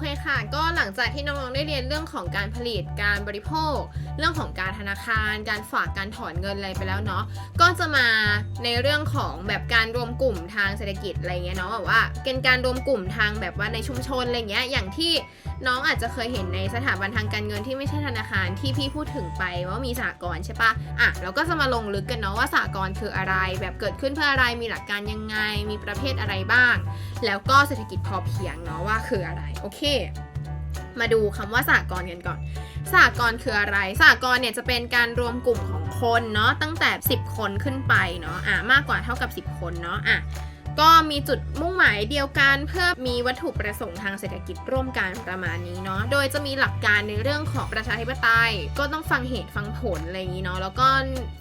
เคค่ะ ก็หลังจากที่น้องๆได้เรียนเรื่องของการผลิตการบริโภค เรื่องของการธนาคาร การฝากการถอนเงินอะไรไปแล้วเนาะก็จะมาในเรื่องของแบบการรวมกลุ่มทางเศรษฐกิจอะไรเงี้ยเนาะแบบว่าเป็นการรวมกลุ่มทางแบบว่าในชุมชนอะไรเงี้ยอย่างที่น้องอาจจะเคยเห็นในสถาบันทางการเงินที่ไม่ใช่ธนาคารที่พี่พูดถึงไปว่ามีสหกรณ์ใช่ปะอะเราก็จะมาลงลึกกันเนาะว่าสหกรณ์คืออะไร แบบเกิดขึ้นเพื่ออะไรมีหลักการยังไง มีประเภทอะไรบ้าง แล้วก็เศรษฐกิจพอเพียงเนาะว่าคืออะไรโอเค มาดูคำว่าสากลกันก่อน สากลคืออะไร สากลเนี่ยจะเป็นการรวมกลุ่มของคนเนาะตั้งแต่ 10 คนขึ้นไปเนาะอะมากกว่าเท่ากับ 10 คนเนาะอะก็มีจุดมุ่ง หมายเดียวกันเพื่อมีวัตถุประสงค์ทางเศรษฐกิจร่วมกันประมาณนี้เนาะโดยจะมีหลักการในเรื่องของประชาธิปไตย ก็ต้องฟังเหตุฟังผลอะไรอย่างนี้เนาะแล้วก็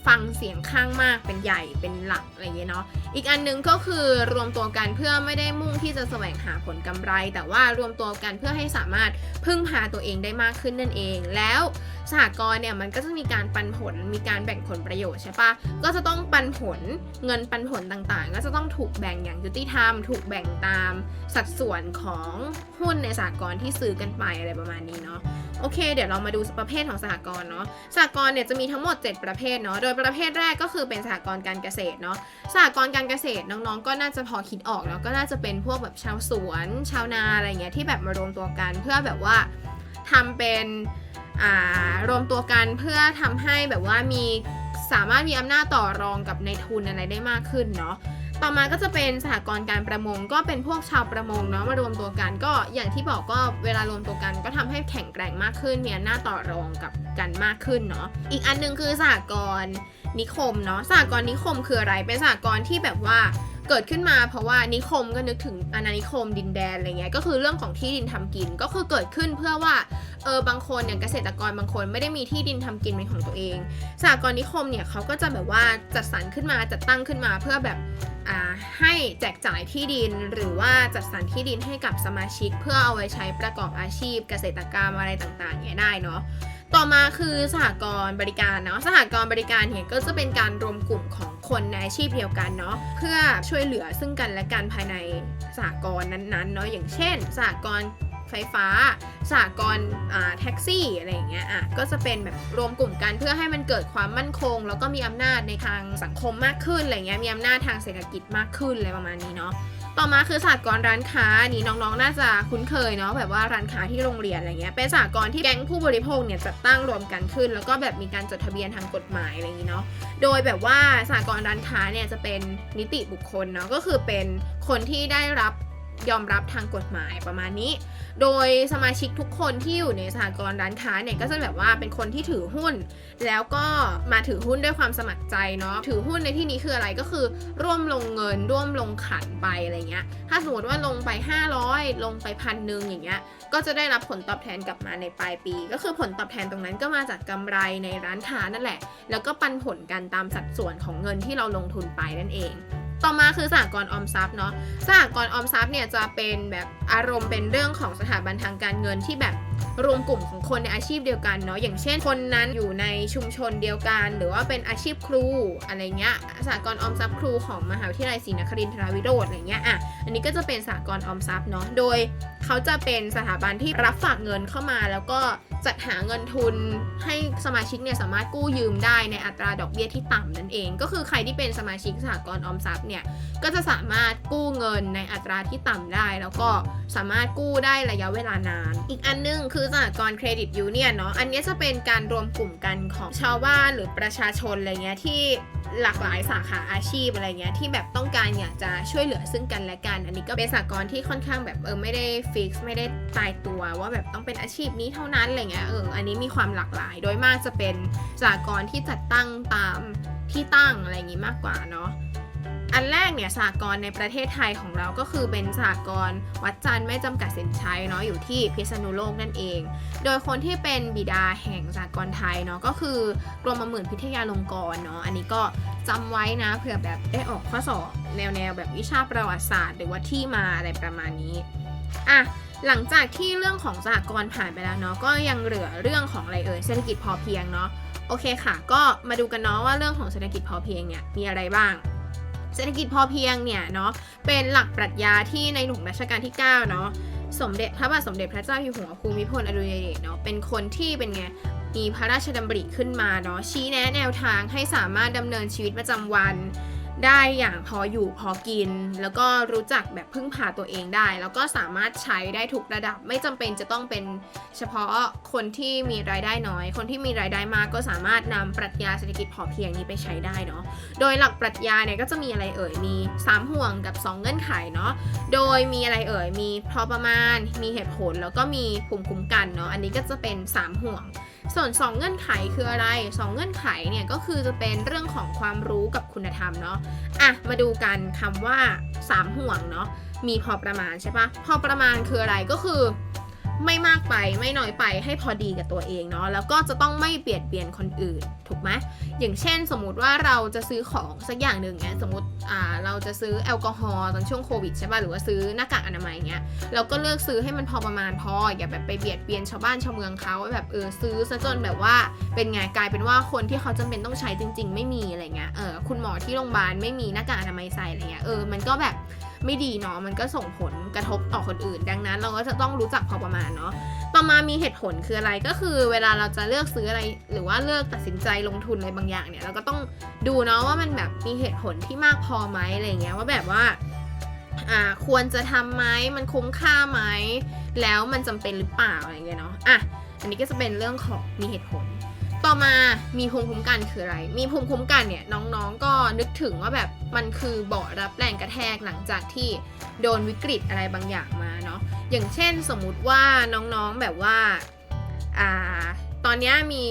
ฟังเสียงข้างมากเป็นใหญ่เป็นหลักอะไรอย่างเงี้เนาะอีกอันหนึงก็คือรวมตัวกันเพื่อไม่ได้มุ่งที่จะแสวงหาผลกำไร แต่ว่ารวมตัวกันเพื่อให้สามารถพึ่งพาตัวเองได้มากขึ้นนั่นเอง แล้วสหกรณ์เนี่ยมันก็จะมีการปันผลมีการแบ่งผลประโยชน์ใช่ปะก็จะต้องปันผลเงินปันผลต่างๆ ก็จะต้องถูกแบ่งอย่างยุติธรรม ถูกแบ่งตามสัดส่วนของหุ้นในสหกรณ์ที่ซื้อกันไปอะไรประมาณนี้เนาะโอเค เดี๋ยวเรามาดูประเภทของสหกรณ์เนาะสหกรณ์เนี่ยจะมีทั้งหมด 7 ประเภทเนาะโดยประเภทแรกก็คือเป็นสหกรณ์การเกษตรเนาะสหกรณ์การเกษตรน้องๆ ก็น่าจะพอคิดออกเนาะก็น่าจะเป็นพวกแบบชาวสวน ชาวนาอะไรเงี้ยที่แบบมารวมตัวกัน เพื่อแบบว่าทำเป็นอ่ารวมตัวกันเพื่อทำให้แบบว่ามีสามารถมีอำนาจต่อรองกับในทุนอะไรได้มากขึ้นเนาะ ต่อมาก็จะเป็นสหกรณ์การประมงก็เป็นพวกชาวประมงเนาะมารวมตัวกันก็อย่างที่บอกก็เวลารวมตัวกัน ก็ทำให้แข็งแกร่งมากขึ้นมีอำนาจต่อรองกับกันมากขึ้นเนาะอีกอันหนึงคือสหกรณ์นิคมเนาะสหกรณ์นิคมคืออะไรเป็นสหกรณ์ที่แบบว่า เกิดขึ้นมาเพราะว่านิคมก็นึกถึงอาณานิคมดินแดนอะไรเงี้ยก็คือเรื่องของที่ดินทำกินก็คือเกิดขึ้นเพื่อว่าเออบางคนอย่างเกษตรกรบางคนไม่ได้มีที่ดินทำกินเป็นของตัวเองสหกรณ์นิคมเนี่ยเขาก็จะแบบว่าจัดสรรขึ้นมาจัดตั้งขึ้นมาเพื่อแบบอ่าให้แจกจ่ายที่ดินหรือว่าจัดสรรที่ดินให้กับสมาชิก เพื่อเอาไว้ใช้ประกอบอาชีพเกษตรกรรมอะไรต่างๆเนี่ยได้เนาะ ต่อมาคือสหกรณ์บริการเนาะสหกรณ์บริการเนี่ยก็จะเป็นการรวมกลุ่มของคนในอาชีพเดียวกันเนาะเพื่อช่วยเหลือซึ่งกันและกันภายในสหกรณ์นั้นๆเนาะอย่างเช่นสหกรณ์ไฟฟ้าสหกรณ์อ่าแท็กซี่อะไรอย่างเงี้ยอะก็จะเป็นแบบรวมกลุ่มกันเพื่อให้มันเกิดความมั่นคง แล้วก็มีอำนาจในทางสังคมมากขึ้นอะไรเงี้ยมีอำนาจทางเศรษฐกิจมากขึ้นอะไรประมาณนี้เนาะ ต่อมาคือสหกรณ์ร้านค้านี่น้องๆ น่าจะคุ้นเคยเนาะแบบว่าร้านค้าที่โรงเรียนอะไรเงี้ยเป็นสหกรณ์ที่แก๊งผู้บริโภคเนี่ยจัดตั้งรวมกันขึ้น แล้วก็แบบมีการจดทะเบียนทางกฎหมายอะไรอย่างี้เนาะโดยแบบว่าสหกรณ์ร้านค้าเนี่ยจะเป็นนิติบุคคลเนาะก็คือเป็นคนที่ได้รับ ยอมรับทางกฎหมายประมาณนี้ โดยสมาชิกทุกคนที่อยู่ในสหกรณ์ร้านค้าเนี่ยก็จะแบบว่าเป็นคนที่ถือหุ้น แล้วก็มาถือหุ้นด้วยความสมัครใจเนาะ ถือหุ้นในที่นี้คืออะไรก็คือ ร่วมลงเงิน ร่วมลงขันไปอะไรเงี้ย ถ้าสมมติว่าลงไป 500 ลงไปพันหนึ่งอย่างเงี้ย ก็จะได้รับผลตอบแทนกลับมาในปลายปี ก็คือผลตอบแทนตรงนั้นก็มาจากกำไรในร้านค้านั่นแหละ แล้วก็ปันผลกันตามสัดส่วนของเงินที่เราลงทุนไปนั่นเอง ต่อมาคือสหกรณ์ออมทรัพย์เนาะสหกรณ์ออมทรัพย์เนี่ยจะเป็นแบบอารมณ์เป็นเรื่องของสถาบันทางการเงินที่แบบรวมกลุ่มของคนในอาชีพเดียวกันเนาะอย่างเช่น คนนั้นอยู่ในชุมชนเดียวกัน หรือว่าเป็นอาชีพครูอะไรเงี้ยสหกรณ์ออมทรัพย์ครูของมหาวิทยาลัยศรีนครินทราวิโรธอะไรเงี้ยอะอันนี้ก็จะเป็นสหกรณ์ออมทรัพย์เนาะโดยเขาจะเป็นสถาบันที่รับฝากเงินเข้ามาแล้วก็ จัดหาเงินทุนให้สมาชิกเนี่ยสามารถกู้ยืมได้ในอัตราดอกเบี้ยที่ต่ำนั่นเอง ก็คือใครที่เป็นสมาชิกสหกรณ์ออมทรัพย์เนี่ยก็จะสามารถกู้เงินในอัตราที่ต่ำได้ แล้วก็สามารถกู้ได้ระยะเวลานาน อีกอันนึงคือสหกรณ์เครดิตยูเนี่ยเนาะอันนี้จะเป็นการรวมกลุ่มกันของชาวบ้านหรือประชาชนอะไรเงี้ยที่ หลากหลายสาขาอาชีพอะไรเงี้ยที่แบบต้องการอยากจะช่วยเหลือซึ่งกันและกัน อันนี้ก็เป็นสากลที่ค่อนข้างแบบเออไม่ได้ฟิกไม่ได้ตายตัวว่าแบบต้องเป็นอาชีพนี้เท่านั้นอะไรเงี้ยเอออันนี้มีความหลากหลาย โดยมากจะเป็นสากลที่จัดตั้งตามที่ตั้งอะไรอย่างงี้มากกว่าเนาะ อันแรกเนี่ยสหกรณ์ในประเทศไทยของเราก็คือเป็นสหกรณ์วัดจันทร์ไม่จำกัดสินใช้เนาะอยู่ที่พิษณุโลกนั่นเอง โดยคนที่เป็นบิดาแห่งสหกรณ์ไทยเนาะก็คือกรมหมื่นพิทยาลงกรณ์เนาะอันนี้ก็จำไว้นะเผื่อแบบได้ออกข้อสอบแนวแนวแบบวิชาประวัติศาสตร์ หรือว่าที่มาอะไรประมาณนี้อะหลังจากที่เรื่องของสหกรณ์ผ่านไปแล้วเนาะก็ยังเหลือเรื่องของอะไรเอ่ยเศรษฐกิจพอเพียงเนาะโอเคค่ะ ก็มาดูกันเนาะว่าเรื่องของเศรษฐกิจพอเพียงเนี่ยมีอะไรบ้าง เศรษฐกิจพอเพียงเนี่ยเนาะเป็นหลักปรัชญาที่ในหลวงรัชกาลที่ 9 เนาะสมเด็จพระบาทสมเด็จพระเจ้าอยู่หัวภูมิพลอดุลยเดชเนาะเป็นคนที่เป็นไงมีพระราชดำริขึ้นมาเนาะชี้แนะแนวทางให้สามารถดำเนินชีวิตประจำวัน ได้อย่างพออยู่พอกิน แล้วก็รู้จักแบบพึ่งพาตัวเองได้ แล้วก็สามารถใช้ได้ทุกระดับ ไม่จำเป็นจะต้องเป็นเฉพาะคนที่มีรายได้น้อย คนที่มีรายได้มากก็สามารถนำปรัชญาเศรษฐกิจพอเพียงนี้ไปใช้ได้เนาะโดยหลักปรัชญาเนี่ยก็จะมีอะไรเอ่ยมี 3 ห่วงกับ 2 เงื่อนไขเนาะโดยมีอะไรเอ่ยมีพอประมาณ มีเหตุผลแล้วก็มีภูมิคุ้มกันเนาะอันนี้ก็จะเป็น 3 ห่วง ส่วน 2 เงื่อนไขคืออะไร 2 เงื่อนไขเนี่ยก็คือจะเป็นเรื่องของความรู้กับคุณธรรมเนาะอะมาดูกันคำว่า 3 ห่วงเนาะมีพอประมาณใช่ปะพอประมาณคืออะไรก็คือ ไม่มากไปไม่น้อยไปให้พอดีกับตัวเองเนาะแล้วก็จะต้องไม่เบียดเบียนคนอื่นถูกไหมอย่างเช่น สมมุติว่าเราจะซื้อของสักอย่างหนึ่งเงี้ยสมมติอ่าเราจะซื้อแอลกอฮอล์ตอนช่วงโควิดใช่ป่ะหรือว่าซื้อหน้ากากอนามัยเงี้ยเราก็เลือกซื้อให้มันพอประมาณพออย่าแบบไปเบียดเบียนชาวบ้านชาวเมืองเขาแบบเออซื้อซะจนแบบว่าเป็นไงกลายเป็นว่าคนที่เขาจำเป็นต้องใช้จริง ๆ ไม่มีอะไรเงี้ยเออคุณหมอที่โรงพยาบาลไม่มีหน้ากากอนามัยใส่อะไรเงี้ยเออมันก็แบบไม่ดีเนาะมันก็ส่งผล กระทบต่อคนอื่น ดังนั้นเราก็จะต้องรู้จักพอประมาณเนาะต่อมามีเหตุผลคืออะไรก็คือ เวลาเราจะเลือกซื้ออะไร หรือว่าเลือกตัดสินใจลงทุนอะไรบางอย่างเนี่ยเราก็ต้องดูเนาะว่ามันแบบมีเหตุผลที่มากพอไหมอะไรเงี้ยว่าแบบว่าอ่าควรจะทำไหมมันคุ้มค่าไหมแล้วมันจำเป็นหรือเปล่าอะไรเงี้ยเนาะอะอันนี้ก็จะเป็นเรื่องของมีเหตุผล ต่อมามีภูมิคุ้มกันคืออะไร มีภูมิคุ้มกันเนี่ยน้องๆก็นึกถึงว่าแบบมันคือเบาะรับแรงกระแทกหลังจากที่โดนวิกฤตอะไรบางอย่างมาเนาะ อย่างเช่นสมมุติว่าน้องๆแบบว่าอ่าตอนนี้มี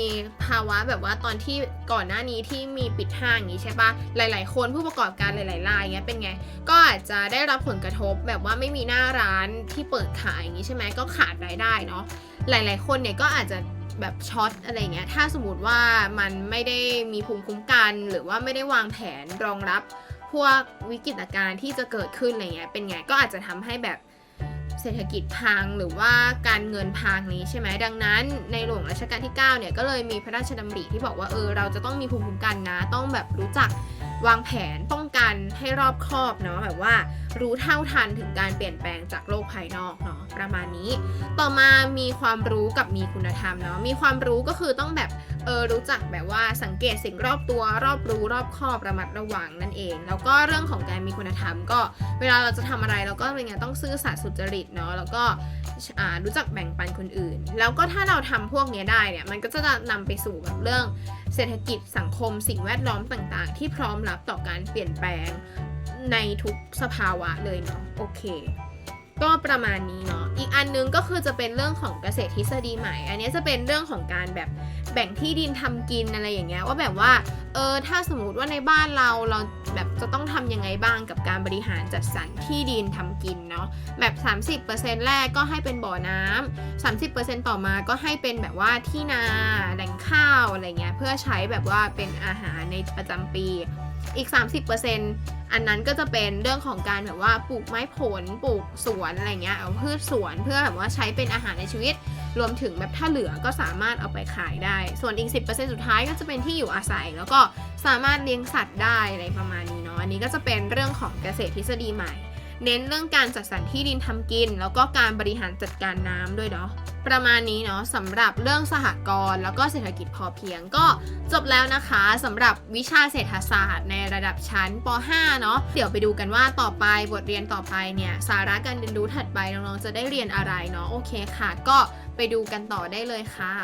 ภาวะแบบว่าตอนที่ก่อนหน้านี้ที่มีปิดห้างอย่างนี้ใช่ปะหลาย ๆ คนผู้ประกอบการหลายๆรายเงี้ยเป็นไง ก็อาจจะได้รับผลกระทบแบบว่าไม่มีหน้าร้านที่เปิดขายอย่างนี้ใช่ไหมก็ขาดรายได้เนาะ หลาย ๆ คนเนี่ยก็อาจจะ แบบช็อตอะไรเงี้ยถ้าสมมติว่ามันไม่ได้มีภูมิคุ้มกัน หรือว่าไม่ได้วางแผนรองรับพวกวิกฤตการณ์ที่จะเกิดขึ้นอะไรเงี้ยเป็นไงก็อาจจะทำให้แบบเศรษฐกิจพังหรือว่าการเงินพังนี้ใช่ไหมดังนั้นในหลวงรัชกาลที่ 9 เนี่ยก็เลยมีพระราชดำริที่บอกว่าเออเราจะต้องมีภูมิคุ้มกันนะ ต้องแบบรู้จัก วางแผนป้องกันให้รอบคอบเนาะแบบว่ารู้เท่าทันถึงการเปลี่ยนแปลงจากโลกภายนอกเนาะประมาณนี้ ต่อมามีความรู้กับมีคุณธรรมเนาะมีความรู้ก็คือต้องแบบ เออรู้จักแบบว่าสังเกตสิ่งรอบตัวรอบรู้รอบคอบระมัดระวังนั่นเอง แล้วก็เรื่องของการมีคุณธรรม ก็เวลาเราจะทำอะไรเราก็เป็นไงต้องซื่อสัตย์สุจริตเนาะแล้วก็รู้จักแบ่งปันคนอื่น แล้วก็ถ้าเราทำพวกนี้ได้เนี่ยมันก็จะนำไปสู่แบบเรื่องเศรษฐกิจสังคม สิ่งแวดล้อมต่างๆ ที่พร้อมรับต่อการเปลี่ยนแปลงในทุกสภาวะเลยเนาะโอเคก็ประมาณนี้เนาะ อีกอันนึงก็คือจะเป็นเรื่องของเกษตรทฤษฎีใหม่ อันนี้จะเป็นเรื่องของการแบบ แบ่งที่ดินทำกินอะไรอย่างเงี้ยว่าแบบว่าเออถ้าสมมติว่าในบ้านเราเราแบบจะต้องทำยังไงบ้างกับการบริหารจัดสรรที่ดินทำกินเนาะแบบ 30%แรกก็ให้เป็นบ่อน้ำ30%ต่อมาก็ให้เป็นแบบว่าที่นาแหล่งข้าวอะไรเงี้ยเพื่อใช้แบบว่าเป็นอาหารในประจำปีอีก 30%อันนั้นก็จะเป็นเรื่องของการแบบว่าปลูกไม้ผลปลูกสวนอะไรเงี้ยเอาพืชสวนเพื่อแบบว่าใช้เป็นอาหารในชีวิต รวมถึงแบบถ้าเหลือก็สามารถเอาไปขายได้ ส่วนอีก 10%สุดท้ายก็จะเป็นที่อยู่อาศัย แล้วก็สามารถเลี้ยงสัตว์ได้อะไรประมาณนี้เนาะอันนี้ก็จะเป็นเรื่องของเกษตรทฤษฎีใหม่ เน้นเรื่องการจัดสรรที่ดินทำกิน แล้วก็การบริหารจัดการน้ำด้วยเนาะ ประมาณนี้เนาะสำหรับเรื่องสหกรณ์แล้วก็เศรษฐกิจพอเพียงก็จบแล้วนะคะสำหรับวิชาเศรษฐศาสตร์ในระดับชั้นป .5 เนาะเดี๋ยวไปดูกันว่าต่อไปบทเรียนต่อไปเนี่ยสาระการเรียนรู้ถัดไปน้องๆจะได้เรียนอะไรเนาะโอเคค่ะ ก็ไปดูกันต่อได้เลยค่ะ